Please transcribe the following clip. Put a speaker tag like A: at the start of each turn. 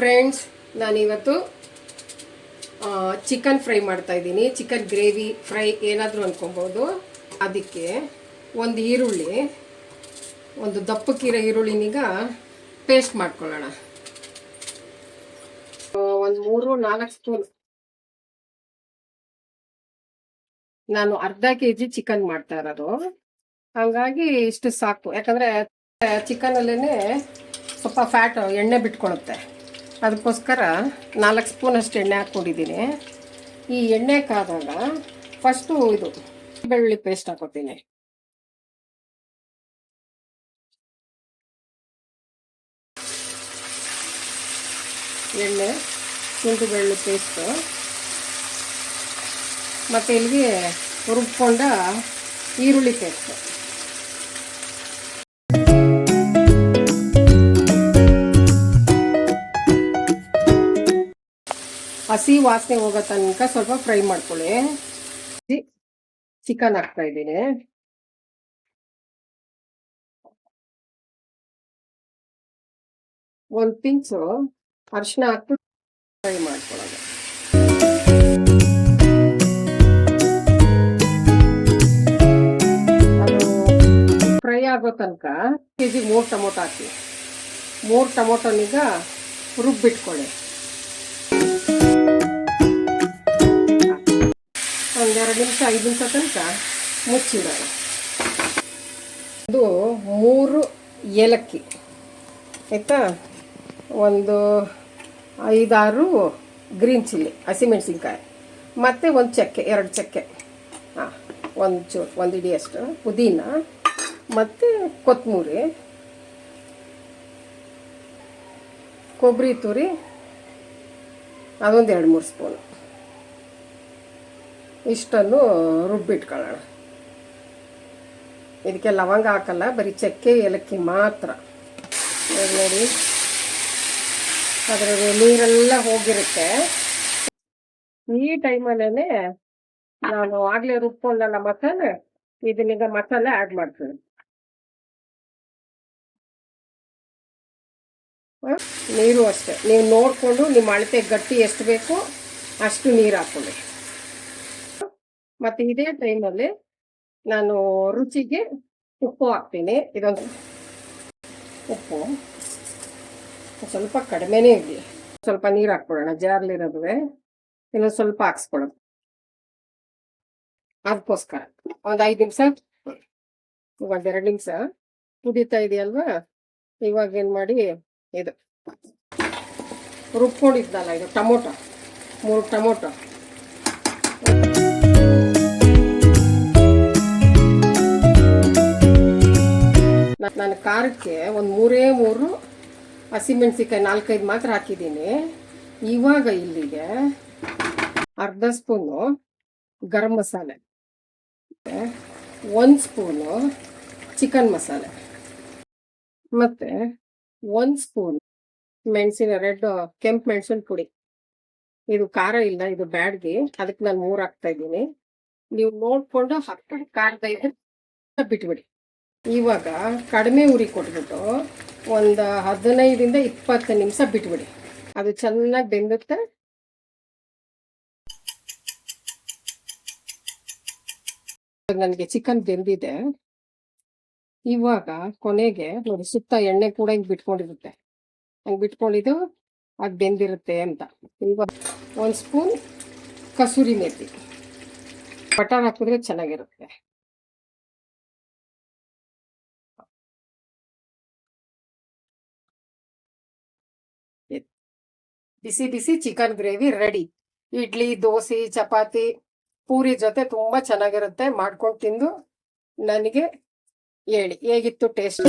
A: Friends ನಾನಿವತ್ತು chicken fry ಮಾಡ್ತಾ ಇದ್ದೀನಿ. ಚಿಕನ್ ಗ್ರೇವಿ ಫ್ರೈ ಏನಾದರೂ ಅಂದ್ಕೊಬೋದು ಅದಕ್ಕೆ ಒಂದು ಈರುಳ್ಳಿ, ಒಂದು ದಪ್ಪಕ್ಕಿರೋ ಈರುಳ್ಳಿನೀಗ ಪೇಸ್ಟ್ ಮಾಡ್ಕೊಳ್ಳೋಣ. ಒಂದು ಮೂರು, ನಾಲ್ಕು ಸ್ಪೂನ್ ನಾನು ಅರ್ಧ ಕೆ ಜಿ ಚಿಕನ್ ಮಾಡ್ತಾ ಇರೋದು. ಹಂಗಾಗಿ ಇಷ್ಟು ಸಾಕು. ಯಾಕಂದರೆ ಚಿಕನಲ್ಲೇ ಸ್ವಲ್ಪ ಫ್ಯಾಟ್ ಎಣ್ಣೆ ಬಿಟ್ಕೊಳುತ್ತೆ. ಅದಕ್ಕೋಸ್ಕರ ನಾಲ್ಕು ಸ್ಪೂನ್ ಅಷ್ಟು ಎಣ್ಣೆ ಹಾಕ್ಕೊಂಡಿದ್ದೀನಿ. ಈ ಎಣ್ಣೆ ಕಾದಾಗ ಫಸ್ಟು ಇದು ಬೆಳ್ಳುಳ್ಳಿ ಪೇಸ್ಟ್ ಹಾಕೋತೀನಿ. ಎಣ್ಣೆ ಶುಂಠಿ ಬೆಳ್ಳುಳ್ಳಿ ಪೇಸ್ಟು. ಮತ್ತು ಇಲ್ಲಿಗೆ ರುಬ್ಕೊಂಡ ಈರುಳ್ಳಿ ಪೇಸ್ಟು. ಹಸಿ ವಾಸನೆ ಹೋಗೋ ತನಕ ಸ್ವಲ್ಪ ಫ್ರೈ ಮಾಡ್ಕೊಳ್ಳಿ. ಚಿಕನ್ ಹಾಕ್ತಾ ಇದ್ದೀನಿ. ಒಂದು ಪಿಂಚು ಅರಿಶಿನ ಹಾಕ್ಬಿಟ್ಟು ಫ್ರೈ ಮಾಡ್ಕೊಳ್ಳೋದು. ಫ್ರೈ ಆಗೋ ತನಕ ಕೆ ಜಿ ಮೂರು ಟೊಮೊಟೊ ಹಾಕಿ. ಮೂರು ಟೊಮೊಟೊನೀಗ ರುಬ್ಬಿಟ್ಕೊಳ್ಳಿ. ಒಂದೆರಡು ನಿಮಿಷ, ಐದು ನಿಮಿಷ ತನಕ ಮುಚ್ಚಿಡೋಣ. ಇದು ಮೂರು ಏಲಕ್ಕಿ. ಆಯಿತಾ? ಒಂದು ಐದಾರು ಗ್ರೀನ್ ಚಿಲ್ಲಿ ಹಸಿಮೆಣ್ಸಿನ್ಕಾಯಿ ಮತ್ತು ಒಂದು ಚಕ್ಕೆ, ಎರಡು ಚಕ್ಕೆ. ಹಾಂ, ಒಂದು ಚೂರು ಒಂದು ಇಡಿಯಷ್ಟು ಪುದೀನ, ಮತ್ತು ಕೊತ್ತಂಬರಿ ಕೊಬ್ಬರಿ ತುರಿ, ಅದೊಂದು ಎರಡು ಮೂರು ಸ್ಪೂನು. ಇಷ್ಟನ್ನು ರುಬ್ಬಿಟ್ಕೊಳ್ಳೋಣ. ಇದಕ್ಕೆ ಲವಂಗ ಹಾಕಲ್ಲ, ಬರೀ ಚಕ್ಕೆ, ಏಲಕ್ಕಿ ಮಾತ್ರ. ನೋಡಿ. ಅದರ ನೀರೆಲ್ಲ ಹೋಗಿರುತ್ತೆ. ಈ ಟೈಮಲ್ಲೇ ನಾನು ಆಗಲೇ ರುಬ್ಕೊಂಡಲ್ಲ ಮಸಾಲೆ ಇದನ್ನೀಗ ಮಸಾಲೆ ಆ್ಯಡ್ ಮಾಡ್ತೀನಿ? ನೀರು ಅಷ್ಟೆ. ನೀವು ನೋಡಿಕೊಂಡು ನಿಮ್ಮ ಅಳತೆ ಗಟ್ಟಿ ಎಷ್ಟು ಬೇಕು ಅಷ್ಟು ನೀರು ಹಾಕ್ಕೊಳ್ಳಿ. ಮತ್ತೆ ಇದೇ ಟೈಮಲ್ಲಿ ನಾನು ರುಚಿಗೆ ಉಪ್ಪು ಹಾಕ್ತೀನಿ. ಇದೊಂದು ಉಪ್ಪು. ಸ್ವಲ್ಪ ಕಡಿಮೆನೆ ಇರಲಿ. ಸ್ವಲ್ಪ ನೀರು ಹಾಕ್ಕೊಳ್ಳೋಣ ಜಾರ್ಲಿರೋದುವೆ ಇನ್ನೊಂದು ಸ್ವಲ್ಪ ಹಾಕ್ಸ್ಕೊಳ್ಳೋದು ಅದಕ್ಕೋಸ್ಕರ ಒಂದು ಐದು ನಿಮಿಷ. ಒಂದೆರಡು ನಿಮಿಷ. ಕುದೀತಾ ಇದೆಯಲ್ವಾ? ಇವಾಗ ಏನು ಮಾಡಿ ಇದು ರುಬ್ಕೊಂಡಿದ್ದಲ್ಲ ಇದು ಟೊಮೊಟೊ. ಮೂರು ಟೊಮೊಟೊ. ನಾನು ಖಾರಕ್ಕೆ ಒಂದು ಮೂರೇ ಮೂರು ಹಸಿಮೆಣಸಿಕಾಯಿ ನಾಲ್ಕೈದು ಮಾತ್ರ ಹಾಕಿದ್ದೀನಿ. ಇವಾಗ ಇಲ್ಲಿಗೆ ಅರ್ಧ ಸ್ಪೂನು ಗರಂ ಮಸಾಲೆ, ಒಂದು ಸ್ಪೂನು ಚಿಕನ್ ಮಸಾಲೆ, ಮತ್ತು ಒಂದು ಸ್ಪೂನ್ ಮೆಣಸಿನ ರೆಡ್, ಕೆಂಪು ಮೆಣಸಿನ ಪುಡಿ. ಇದು ಖಾರ ಇಲ್ಲ, ಇದು ಬ್ಯಾಡ್ಗಿ, ಅದಕ್ಕೆ ನಾನು ಮೂರು ಹಾಕ್ತಾ ಇದ್ದೀನಿ. ನೀವು ನೋಡಿಕೊಂಡು ಹಾಕ್ಕೊಂಡು ಖಾರದ ಇದ್ರೆ ಬಿಟ್ಬಿಡಿ. ಇವಾಗ ಕಡಿಮೆ ಉರಿ ಕೊಟ್ಬಿಟ್ಟು ಒಂದು ಹದಿನೈದಿಂದ ಇಪ್ಪತ್ತು ನಿಮಿಷ ಬಿಟ್ಬಿಡಿ. ಅದು ಚೆನ್ನಾಗಿ ಬೆಂದುತ್ತೆ? ನನಗೆ ಚಿಕನ್ ಬೆಂದಿದೆ. ಇವಾಗ ಕೊನೆಗೆ ನೋಡಿ, ಸುತ್ತ ಎಣ್ಣೆ ಕೂಡ ಹಿಂಗೆ ಬಿಟ್ಕೊಂಡಿರುತ್ತೆ. ಹಂಗೆ ಬಿಟ್ಕೊಂಡಿದ್ದು ಅದು ಬೆಂದಿರುತ್ತೆ ಅಂತ. ಇವಾಗ ಒಂದು ಸ್ಪೂನ್ ಕಸೂರಿ ಮೇಥಿ ಬಟರ್ ಹಾಕಿದ್ರೆ ಚೆನ್ನಾಗಿರುತ್ತೆ. ಬಿಸಿ ಬಿಸಿ chicken gravy ready idli, dosa, chapati, puri ಜೊತೆ ತುಂಬಾ ಚೆನ್ನಾಗಿರುತ್ತೆ ಮಾಡ್ಕೊಂಡು ತಿಂದು ನನಗೆ ಹೇಳಿ ಹೇಗಿತ್ತು ಟೇಸ್ಟ್